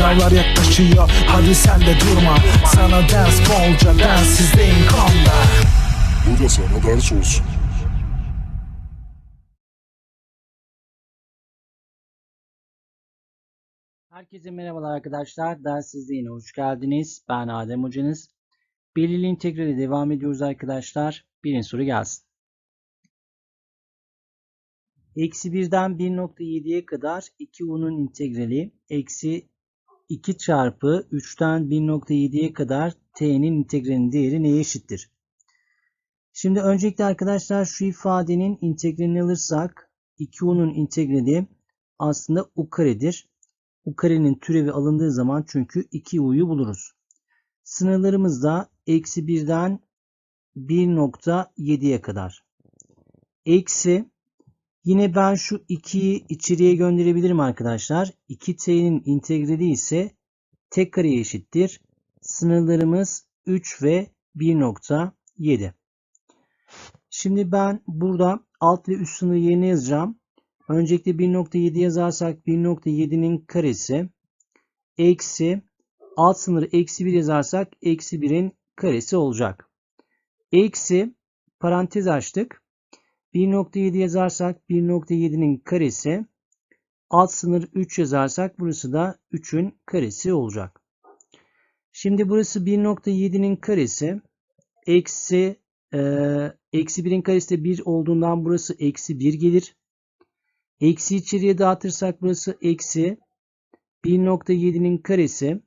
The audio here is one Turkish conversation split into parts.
Sınavlar yaklaşıyor hadi sen de durma Sana ders bolca densizdeyim konda Bu da sana ders olsun. Herkese merhabalar arkadaşlar. Dersizliğine hoş geldiniz. Ben Adem hocanız. Belirli integrale devam ediyoruz arkadaşlar. Birinci soru gelsin. Eksi 1'den 1.7'ye kadar 2u'nun integrali eksi 2 çarpı 3'ten 1.7'ye kadar t'nin integralinin değeri neye eşittir? Şimdi öncelikle arkadaşlar şu ifadenin integralini alırsak 2u'nun integrali aslında u karedir. U karenin türevi alındığı zaman çünkü 2u'yu buluruz. Sınırlarımız da eksi 1'den 1.7'ye kadar. Eksi yine ben şu 2'yi içeriye gönderebilirim arkadaşlar. 2t'nin integrali ise t kareye eşittir. Sınırlarımız 3 ve 1.7. Şimdi ben burada alt ve üst sınırı yerine yazacağım. Öncelikle 1.7 yazarsak 1.7'nin karesi eksi alt sınırı eksi 1 yazarsak eksi 1'in karesi olacak. Eksi parantez açtık. 1.7 yazarsak 1.7'nin karesi alt sınır 3 yazarsak burası da 3'ün karesi olacak. Şimdi burası 1.7'nin karesi eksi e, eksi 1'in karesi de 1 olduğundan burası eksi 1 gelir. Eksi içeriye dağıtırsak burası eksi 1.7'nin karesi.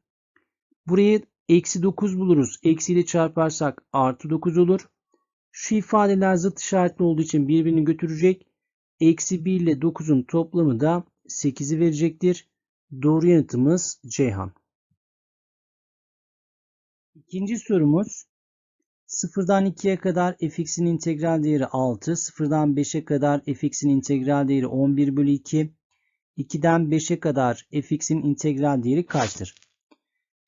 Burayı eksi 9 buluruz. Eksi ile çarparsak artı 9 olur. Şu ifadeler zıt işaretli olduğu için birbirini götürecek. Eksi 1 ile 9'un toplamı da 8'i verecektir. Doğru yanıtımız Ceyhan. İkinci sorumuz. 0'dan 2'ye kadar fx'in integral değeri 6, 0'dan 5'e kadar fx'in integral değeri 11 bölü 2, 2'den 5'e kadar fx'in integral değeri kaçtır?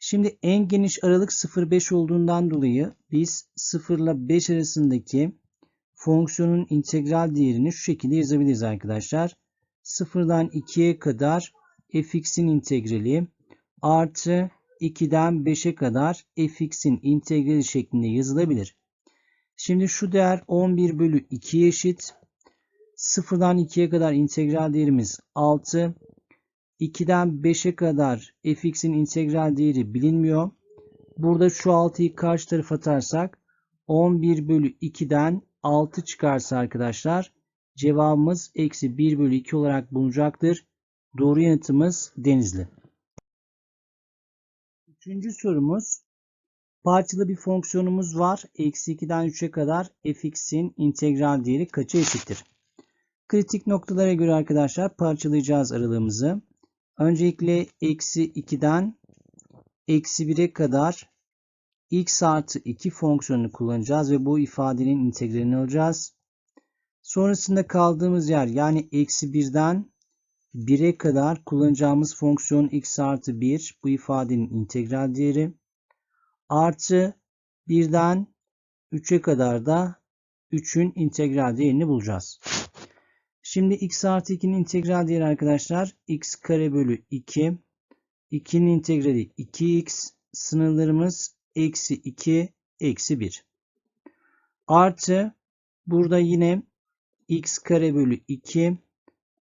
Şimdi en geniş aralık 0-5 olduğundan dolayı biz 0 ile 5 arasındaki fonksiyonun integral değerini şu şekilde yazabiliriz arkadaşlar. 0'dan 2'ye kadar fx'in integrali artı 2'den 5'e kadar fx'in integrali şeklinde yazılabilir. Şimdi şu değer 11 bölü 2'ye eşit. 0'dan 2'ye kadar integral değerimiz 6. 2'den 5'e kadar fx'in integral değeri bilinmiyor. Burada şu 6'yı karşı tarafa atarsak 11 bölü 2'den 6 çıkarsa arkadaşlar cevabımız eksi 1 bölü 2 olarak bulunacaktır. Doğru yanıtımız Denizli. Üçüncü sorumuz. Parçalı bir fonksiyonumuz var. Eksi 2'den 3'e kadar fx'in integral değeri kaça eşittir? Kritik noktalara göre arkadaşlar parçalayacağız aralığımızı. Öncelikle eksi 2'den eksi 1'e kadar x artı 2 fonksiyonunu kullanacağız ve bu ifadenin integralini alacağız. Sonrasında kaldığımız yer yani eksi 1'den 1'e kadar kullanacağımız fonksiyon x artı 1 bu ifadenin integral değeri artı 1'den 3'e kadar da 3'ün integral değerini bulacağız. Şimdi x artı 2'nin integral değeri arkadaşlar x kare bölü 2 2'nin integrali 2x sınırlarımız eksi 2 eksi 1 artı burada yine x kare bölü 2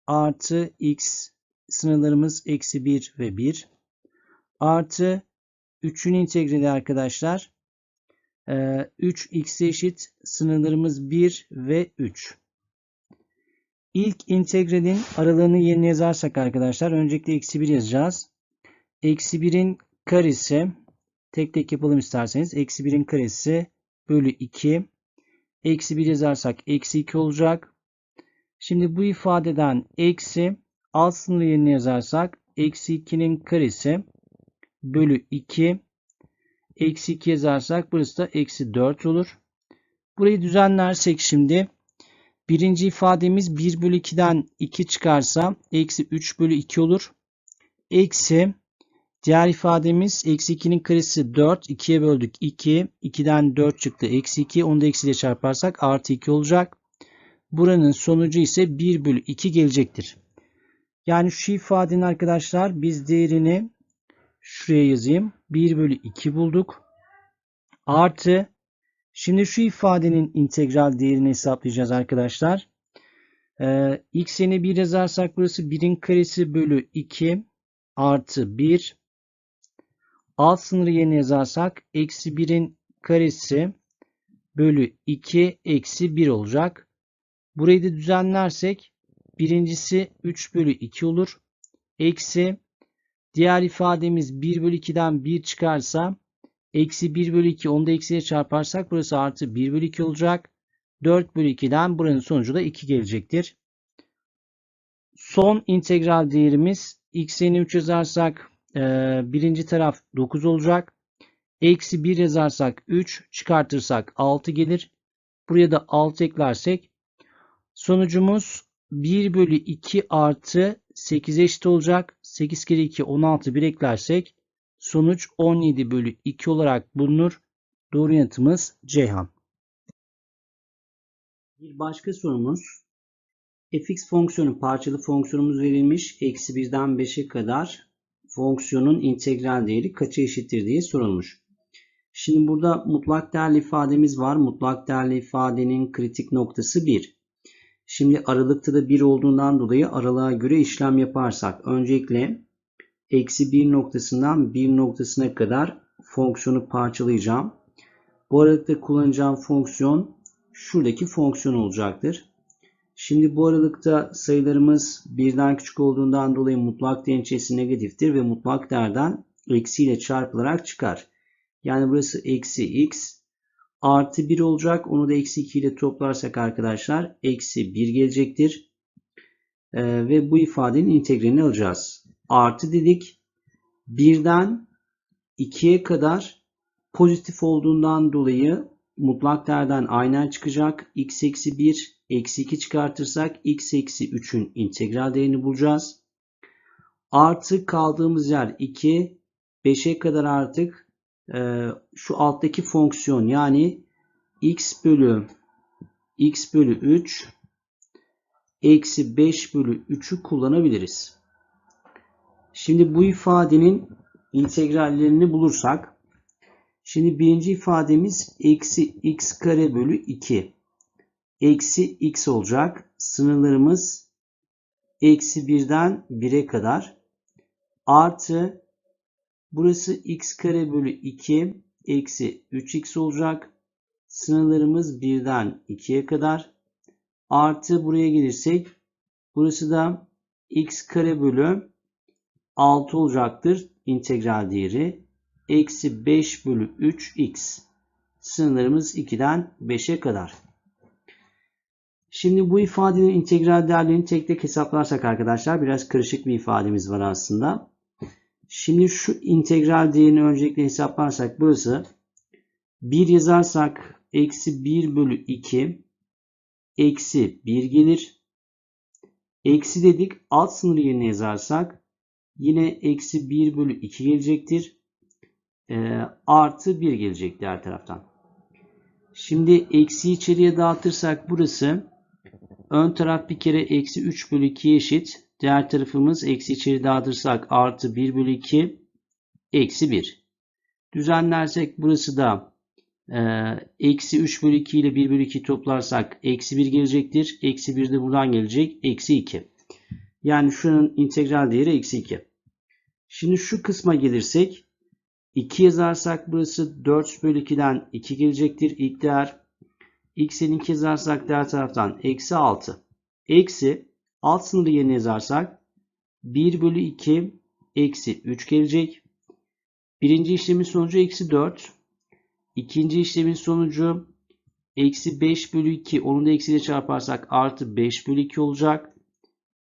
artı x sınırlarımız eksi 1 ve 1 artı 3'ün integrali arkadaşlar 3x eşit sınırlarımız 1 ve 3. İlk integralin aralığını yerine yazarsak arkadaşlar öncelikle eksi 1 yazacağız. Eksi 1'in karesi tek tek yapalım isterseniz. Eksi 1'in karesi bölü 2. Eksi 1 yazarsak eksi 2 olacak. Şimdi bu ifadeden eksi alt sınırı yerine yazarsak eksi 2'nin karesi bölü 2 eksi 2 yazarsak burası da eksi 4 olur. Burayı düzenlersek şimdi birinci ifademiz 1 bölü 2'den 2 çıkarsa eksi 3 bölü 2 olur. Eksi diğer ifademiz eksi 2'nin karesi 4. 2'ye böldük 2. 2'den 4 çıktı. Eksi 2. Onu da eksiyle çarparsak artı 2 olacak. Buranın sonucu ise 1 bölü 2 gelecektir. Yani şu ifadenin arkadaşlar biz değerini Şuraya yazayım. 1 bölü 2 bulduk. Artı. Şimdi şu ifadenin integral değerini hesaplayacağız arkadaşlar. Ee, x'ini 1 yazarsak burası 1'in karesi bölü 2 artı 1. Alt sınırı yerine yazarsak eksi 1'in karesi bölü 2 eksi 1 olacak. Burayı da düzenlersek birincisi 3 bölü 2 olur. Eksi diğer ifademiz 1 bölü 2'den 1 çıkarsa eksi 1 bölü 2 onu da eksiye çarparsak burası artı 1 bölü 2 olacak. 4 bölü 2'den buranın sonucu da 2 gelecektir. Son integral değerimiz x'ini 3 yazarsak e, birinci taraf 9 olacak. Eksi 1 yazarsak 3 çıkartırsak 6 gelir. Buraya da 6 eklersek sonucumuz 1 bölü 2 artı 8 eşit olacak. 8 kere 2 16 1 eklersek sonuç 17 bölü 2 olarak bulunur. Doğru yanıtımız Ceyhan. Bir başka sorumuz fx fonksiyonu parçalı fonksiyonumuz verilmiş. Eksi 1'den 5'e kadar fonksiyonun integral değeri kaça eşittir diye sorulmuş. Şimdi burada mutlak değerli ifademiz var. Mutlak değerli ifadenin kritik noktası 1. Şimdi aralıkta da 1 olduğundan dolayı aralığa göre işlem yaparsak öncelikle eksi 1 noktasından 1 noktasına kadar fonksiyonu parçalayacağım. Bu aralıkta kullanacağım fonksiyon şuradaki fonksiyon olacaktır. Şimdi bu aralıkta sayılarımız birden küçük olduğundan dolayı mutlak değerin negatiftir ve mutlak değerden eksiyle çarpılarak çıkar. Yani burası eksi x artı 1 olacak. Onu da eksi 2 ile toplarsak arkadaşlar eksi 1 gelecektir. Ee, ve bu ifadenin integralini alacağız. Artı dedik. 1'den 2'ye kadar pozitif olduğundan dolayı mutlak değerden aynen çıkacak. x eksi 1 eksi 2 çıkartırsak x eksi 3'ün integral değerini bulacağız. Artı kaldığımız yer 2. 5'e kadar artık e, şu alttaki fonksiyon yani x bölü x bölü 3 eksi 5 bölü 3'ü kullanabiliriz. Şimdi bu ifadenin integrallerini bulursak şimdi birinci ifademiz eksi x kare bölü 2 eksi x olacak. Sınırlarımız eksi 1'den 1'e kadar artı burası x kare bölü 2 eksi 3x olacak. Sınırlarımız 1'den 2'ye kadar artı buraya gelirsek burası da x kare bölü 6 olacaktır integral değeri. Eksi 5 bölü 3x. Sınırlarımız 2'den 5'e kadar. Şimdi bu ifadenin integral değerlerini tek tek hesaplarsak arkadaşlar biraz karışık bir ifademiz var aslında. Şimdi şu integral değerini öncelikle hesaplarsak burası 1 yazarsak eksi 1 bölü 2 eksi 1 gelir. Eksi dedik alt sınır yerine yazarsak yine eksi 1 bölü 2 gelecektir. E, artı 1 gelecek diğer taraftan. Şimdi eksi içeriye dağıtırsak burası ön taraf bir kere eksi 3 bölü 2 eşit. Diğer tarafımız eksi içeri dağıtırsak artı 1 bölü 2 eksi 1. Düzenlersek burası da e, eksi 3 bölü 2 ile 1 bölü 2 toplarsak eksi 1 gelecektir. Eksi 1 de buradan gelecek. Eksi 2. Yani şunun integral değeri eksi 2. Şimdi şu kısma gelirsek 2 yazarsak burası 4 bölü 2'den 2 gelecektir. İlk değer x'in 2 yazarsak diğer taraftan eksi 6. Eksi alt sınırı yerine yazarsak 1 bölü 2 eksi 3 gelecek. Birinci işlemin sonucu eksi 4. İkinci işlemin sonucu eksi 5 bölü 2. Onu da eksiyle çarparsak artı 5 bölü 2 olacak.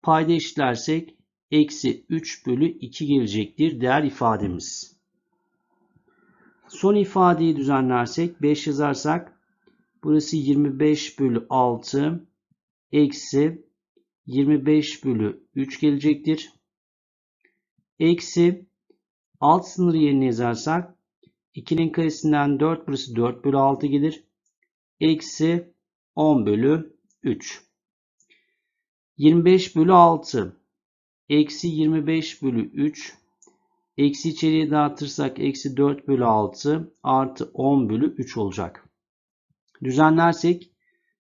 Payda eşitlersek eksi 3 bölü 2 gelecektir değer ifademiz. Son ifadeyi düzenlersek 5 yazarsak burası 25 bölü 6 eksi 25 bölü 3 gelecektir. Eksi alt sınırı yerine yazarsak 2'nin karesinden 4 burası 4 bölü 6 gelir. Eksi 10 bölü 3. 25 bölü 6 eksi 25 bölü 3 Eksi içeriye dağıtırsak eksi 4 bölü 6 artı 10 bölü 3 olacak. Düzenlersek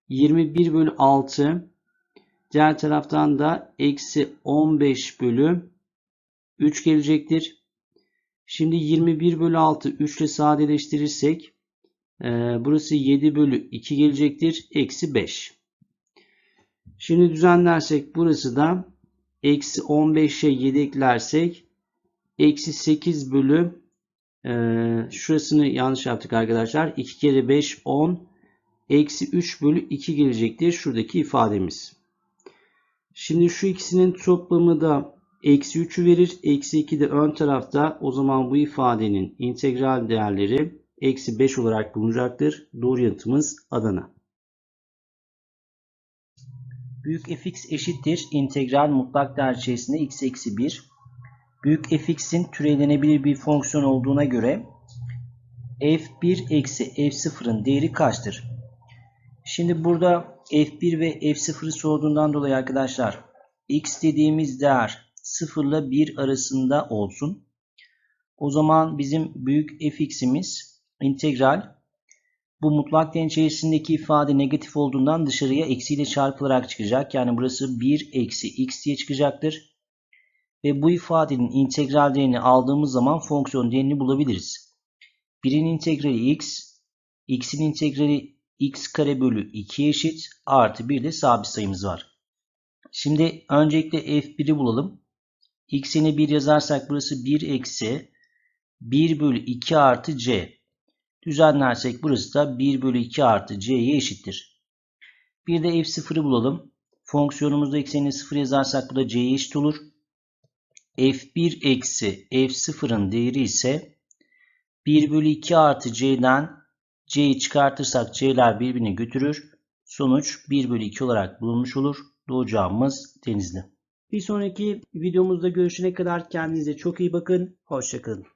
21 bölü 6 diğer taraftan da eksi 15 bölü 3 gelecektir. Şimdi 21 bölü 6 3 ile sadeleştirirsek e, burası 7 bölü 2 gelecektir. Eksi 5. Şimdi düzenlersek burası da eksi 15'e 7 eklersek eksi 8 bölü e, şurasını yanlış yaptık arkadaşlar. 2 kere 5 10 eksi 3 bölü 2 gelecektir. Şuradaki ifademiz. Şimdi şu ikisinin toplamı da eksi 3'ü verir. Eksi 2 de ön tarafta. O zaman bu ifadenin integral değerleri eksi 5 olarak bulunacaktır. Doğru yanıtımız Adana. Büyük fx eşittir integral mutlak değer içerisinde x eksi 1. Büyük fx'in türevlenebilir bir fonksiyon olduğuna göre f1 eksi f0'ın değeri kaçtır? Şimdi burada f1 ve f0'ı sorduğundan dolayı arkadaşlar x dediğimiz değer 0 ile 1 arasında olsun. O zaman bizim büyük fx'imiz integral bu mutlak değer içerisindeki ifade negatif olduğundan dışarıya eksiyle çarpılarak çıkacak. Yani burası 1 eksi x diye çıkacaktır. Ve bu ifadenin integral değerini aldığımız zaman fonksiyon değerini bulabiliriz. 1'in integrali x, x'in integrali x kare bölü 2 eşit artı 1 de sabit sayımız var. Şimdi öncelikle f1'i bulalım. x'ini 1 yazarsak burası 1 eksi 1 bölü 2 artı c. Düzenlersek burası da 1 bölü 2 artı c'ye eşittir. Bir de f0'ı bulalım. Fonksiyonumuzda eksenine 0 yazarsak bu da c'ye eşit olur. f1 eksi f0'ın değeri ise 1 bölü 2 artı c'den c'yi çıkartırsak c'ler birbirini götürür. Sonuç 1 bölü 2 olarak bulunmuş olur. Doğru cevabımız Denizli. Bir sonraki videomuzda görüşene kadar kendinize çok iyi bakın. Hoşçakalın.